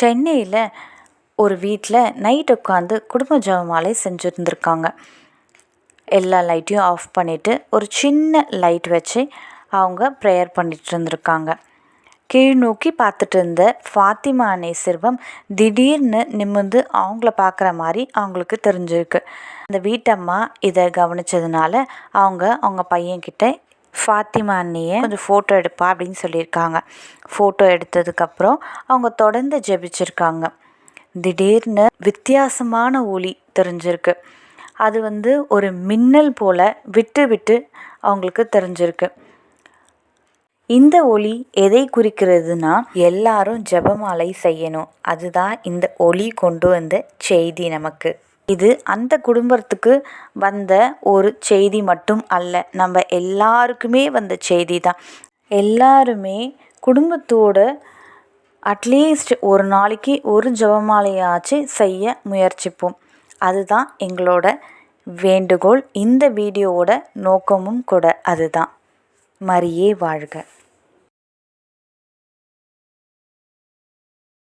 சென்னையில் ஒரு வீட்டில் நைட் உட்காந்து குடும்ப ஜெபமாலை செஞ்சுருந்துருக்காங்க. எல்லா லைட்டையும் ஆஃப் பண்ணிவிட்டு ஒரு சின்ன லைட் வச்சு அவங்க ப்ரேயர் பண்ணிட்டு இருந்திருக்காங்க கீழ் நோக்கி பார்த்துட்டு இருந்த ஃபாத்திமா அணை செல்வம் திடீர்னு நிமிர்ந்து அவங்கள பார்க்குற மாதிரி அவங்களுக்கு தெரிஞ்சிருக்கு. அந்த வீட்டம்மா இதை கவனிச்சதுனால அவங்க அவங்க பையன்கிட்ட ஃபாத்திமா அண்ணியை கொஞ்சம் ஃபோட்டோ எடுப்பா அப்படின்னு சொல்லியிருக்காங்க. ஃபோட்டோ எடுத்ததுக்கப்புறம் அவங்க தொடர்ந்து ஜெபிச்சிருக்காங்க. திடீர்னு வித்தியாசமான ஒளி தெரிஞ்சிருக்கு. அது வந்து ஒரு மின்னல் போல் விட்டு விட்டு அவங்களுக்கு தெரிஞ்சிருக்கு. இந்த ஒளி எதை குறிக்கிறதுனா எல்லாரும் ஜெபமாலை செய்யணும். அதுதான் இந்த ஒளி கொண்டு வந்த செய்தி நமக்கு. இது அந்த குடும்பத்துக்கு வந்த ஒரு செய்தி மட்டும் அல்ல. நம்ம எல்லாருக்குமே வந்த செய்தி தான். எல்லாருமே குடும்பத்தோடு அட்லீஸ்ட் ஒரு நாளைக்கு ஒரு ஜெபமாலையாச்சு செய்ய முயற்சிப்போம். அதுதான் எங்களோட வேண்டுகோள். இந்த வீடியோவோட நோக்கமும் கூட அதுதான். மரியே வாழ்க.